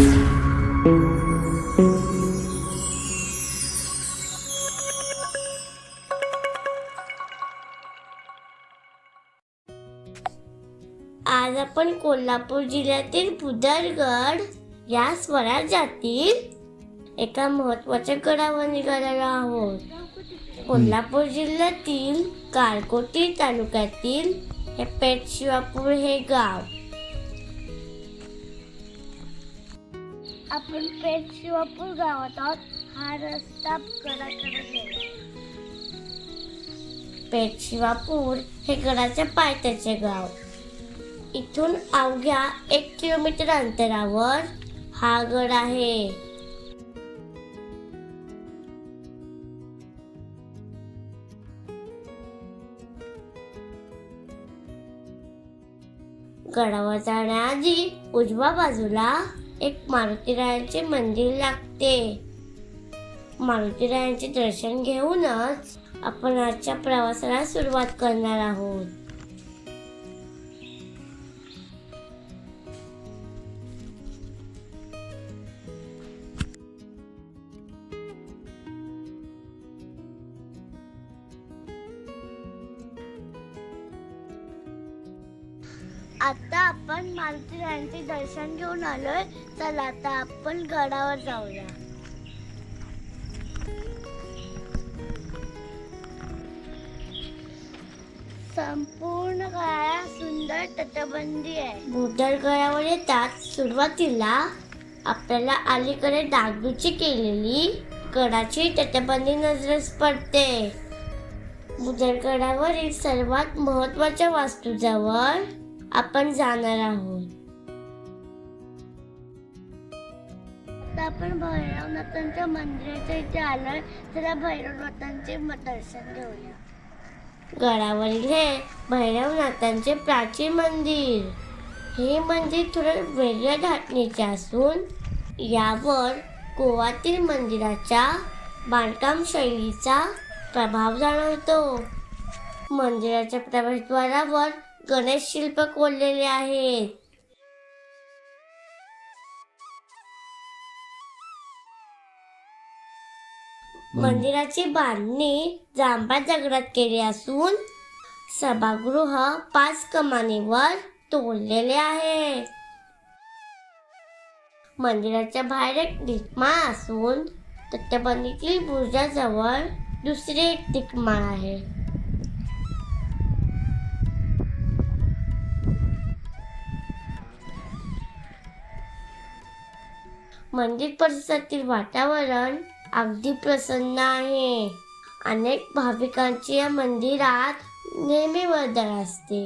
आज आपण कोल्हापूर जिल्ह्यातील पुदरगड या स्वराज्यातील एका महत्त्वाच्या गडावर निघालेलो आहोत. कोल्हापूर जिल्ह्यातील कारकोटी तालुक्यातील हे पेठ शिवापूर हे गाव. आपण पेठ शिवापूर गावात आहोत. हा रस्ता गडाकडे गेला. पेठ शिवापूर हे गडाच्या पायथ्याचे गाव. इथून अवघ्या एक किलोमीटर अंतरावर हा गड आहे. गडावर जाण्याआधी उजव्या बाजूला एक मारुतीरायांचे मंदिर लागते. मारुतीरायांचे दर्शन घेऊनच आपण आजच्या प्रवासाला सुरुवात करणार आहोत. आता आपण मारुतीरायांचे दर्शन घेऊन आलोय. चला आता आपण गडावर जाऊया. संपूर्ण गळा सुंदर तटबंदी आहे. भूदर गळ्यावर येतात सुरुवातीला आपल्याला अलीकडे डागडुची केलेली गडाची तटबंदी नजरेस पडते. बुदरगडावरील सर्वात महत्त्वाच्या वास्तूजवळ आपण जाणार आहोत. आपण भैरवनाथांच्या मंदिराच्या इथे आलोय. तर भैरवनाथांचे दर्शन घेऊया. गडावरील हे भैरवनाथांचे प्राचीन मंदिर. हे मंदिर थोडं वेगळ्या धाटणीचे असून यावर गोवातील मंदिराच्या बांधकाम शैलीचा प्रभाव जाणवतो. मंदिराच्या प्रवेशद्वारावर गणेश शिल्प कोरलेले आहेत. मंदिराची बांधणी जांभ्या दगडात केली असून सभागृह पाच कमानीवर तोडलेले आहे. मंदिराच्या बाहेर एक दिकमाळ असून तटबंदीतील बुर्जाजवळ दुसरी एक दिकमाळ आहे. मंदिर परिसरातील वातावरण अगदी प्रसन्न आहे. अनेक भाविकांची या मंदिरात नेहमी वर्दळ असते.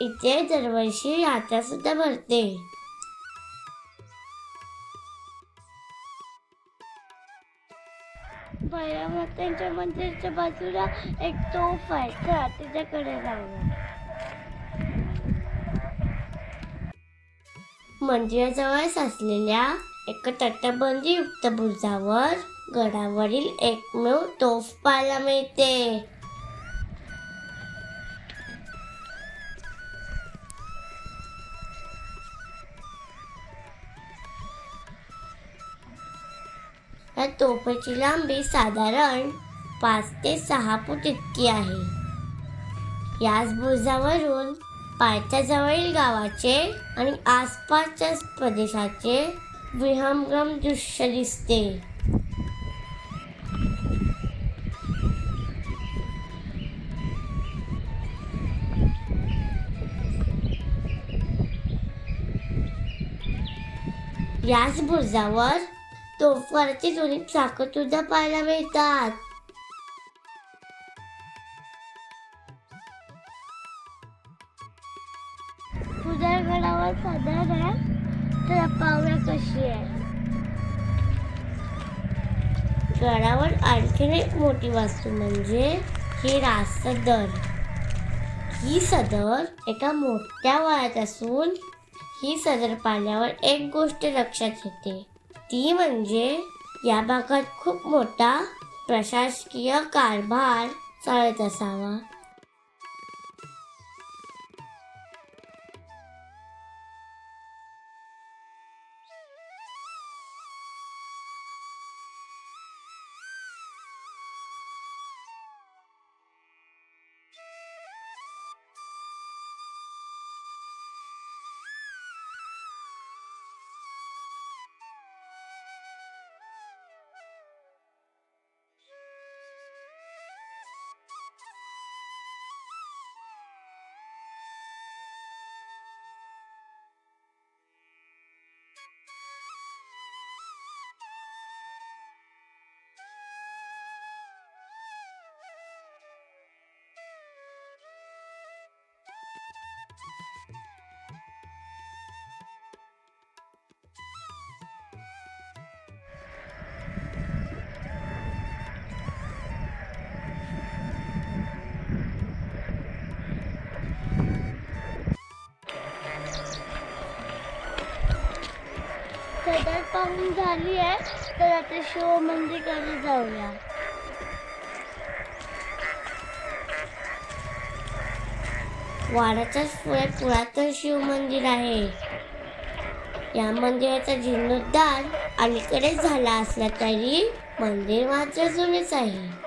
इथे दरवर्षी यात्रा सुद्धा भरते. भैरवनाथांच्या मंदिराच्या बाजूला एक तोफ आहे. त्याच्याकडे तिच्याकडे जाऊया. मंदिराजवळच असलेल्या एका तटबंदीयुक्त बुरुजावर गडावरील एकमेव तोफ पाहायला मिळते. या तोफेची लांबी साधारण पाच ते सहा फूट इतकी आहे. याच बुरुजावरून पायथ्याजवळील गावाचे आणि आसपासच्या प्रदेशाचे विहंगम दृश्य दिसते. याच बुरुजावर तोफवाराची दोन्ही चाकं सुद्धा पाहायला मिळतात. उदरगडावर साधारण आहे तर पाहूया कशी आहे गडावर आणखीन एक मोठी वास्तू म्हणजे ही रासदर. ही सदर एका मोठ्या वयात असून ही सदर पाण्यावर एक गोष्ट लक्षात येते. ती म्हणजे या भागात खूप मोठा प्रशासकीय कारभार चालत असावा. पाहून झाली आहे. तर आता शिव मंदिरकडे म्हणजे जाऊया. वाड्याच्याच पुढे पुरातन शिव मंदिर आहे. या मंदिराचा जीर्णोद्धार अलीकडेच झाला असला तरी मंदिर मात्र जुनेच आहे.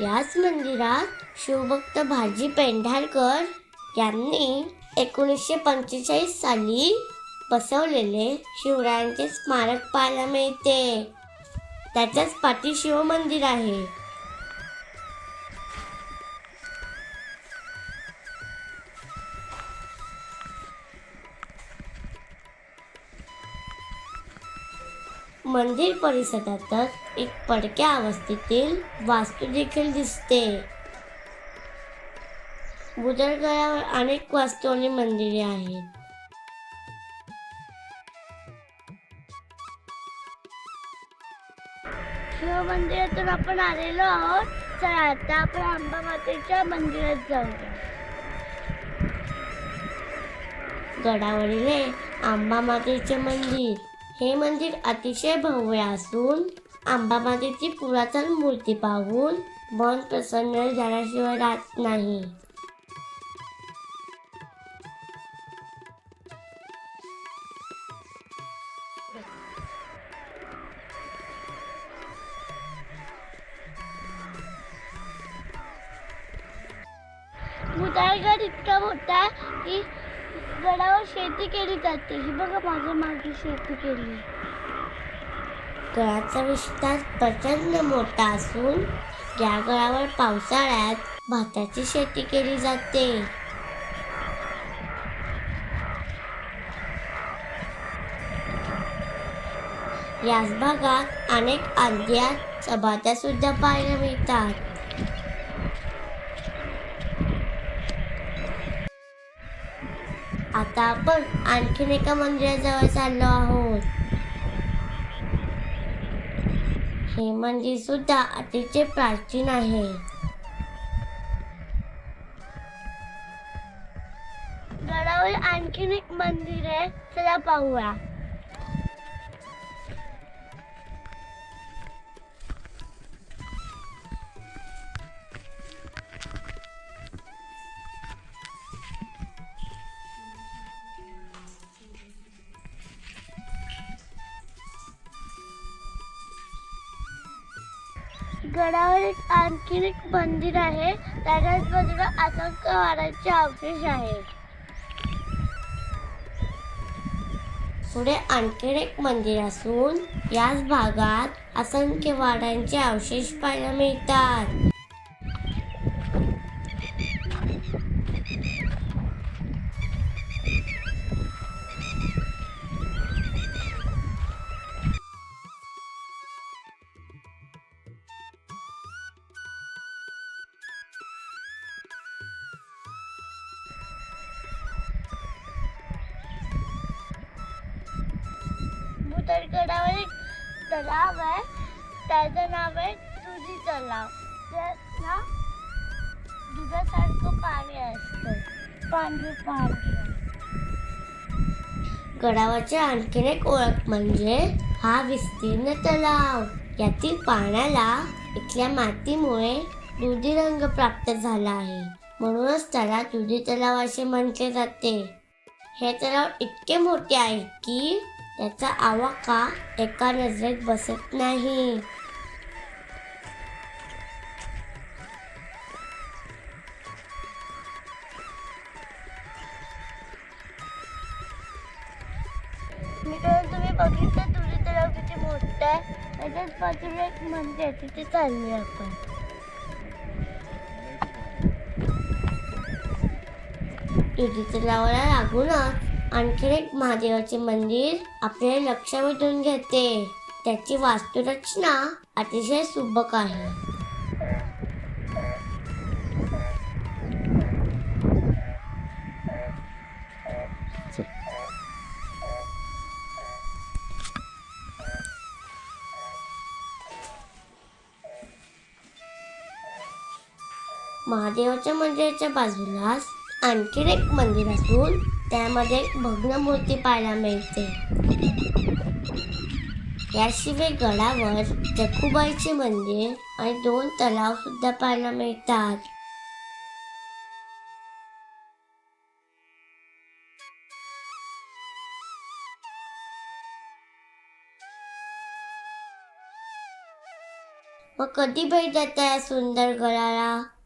याच मंदिरात शिवभक्त भाजी पेंढारकर यांनी एकोणीसशे पंचेचाळीस साली बसवलेले शिवरायांचे स्मारक पाहायला मिळते. त्याच्याच पाठी शिवमंदिर आहे. मंदिर परिसरातच एक पडक्या अवस्थेतील वास्तू देखील दिसते. बुदरगडावर अनेक वास्तू आणि मंदिरे आहेत. शिव मंदिरातून आपण आलेलो आहोत. तर आता आपण अंबा मातेच्या मंदिरात जाऊया. गडावरील हे आंबा मातेचे मंदिर. हे मंदिर अतिशय भव्य असून आंबा पुरातन मूर्ती पाहून मन प्रसन्न झाल्याशिवाय राहत नाही. भुताळगड इतका मोठा की गडावर शेती केली जाते. ही बघा माझ्या मागे शेती केली. गडाचा विस्तार प्रचंड मोठा असून या गडावर पावसाळ्यात भाताची शेती केली जाते. याच भागात अनेक आद्या चबात्या सुद्धा पाहायला मिळतात. आता आपण आणखीन एका मंदिराजवळ चाललो आहोत. हे मंदिर सुद्धा अतिशय प्राचीन आहे. गडावर आणखीन एक मंदिर आहे. चला पाहूया. गडावर एक आणखीन एक मंदिर आहे. त्याच्याच बाजूला असंख्य वाड्यांचे अवशेष आहे. पुढे आणखीन एक मंदिर असून याच भागात असंख्य वाड्यांचे अवशेष पाहायला मिळतात. भुतरगडावर एक तलाव आहे त्याचं नाव आहे दुधी तलाव. त्यात ना दुधासारखं पाणी असतं. पांढरे पांढरे. गडावरची आणखीन एक ओळख म्हणजे हा विस्तीर्ण तलाव. यातील पाण्याला इथल्या मातीमुळे दुधी रंग प्राप्त झाला आहे. म्हणूनच त्याला दुधी तलाव असे म्हटले जाते. हे तलाव इतके मोठे आहे की त्याचा आवाका एका नजरेत बसत नाही? तुम्ही बघितलं तुझे तलाव किती मोठं आहे. त्याच्याच बाजूला एक मंदिर आहे तिथे चाललोय आपण. तुझी तलावाला लागूनच आणखीन एक महादेवाचे मंदिर आपले लक्ष वेधून घेते. त्याची वास्तुरचना अतिशय सुबक आहे. महादेवाच्या मंदिराच्या बाजूला आणखीन एक मंदिर असून त्यामध्ये भग्न मूर्ती पाहायला मिळते. याशिवाय गडावर जखुबाईचे मंदिर आणि दोन तलाव सुद्धा पाहायला मिळतात. मग कधी भेट देता या सुंदर गडाला?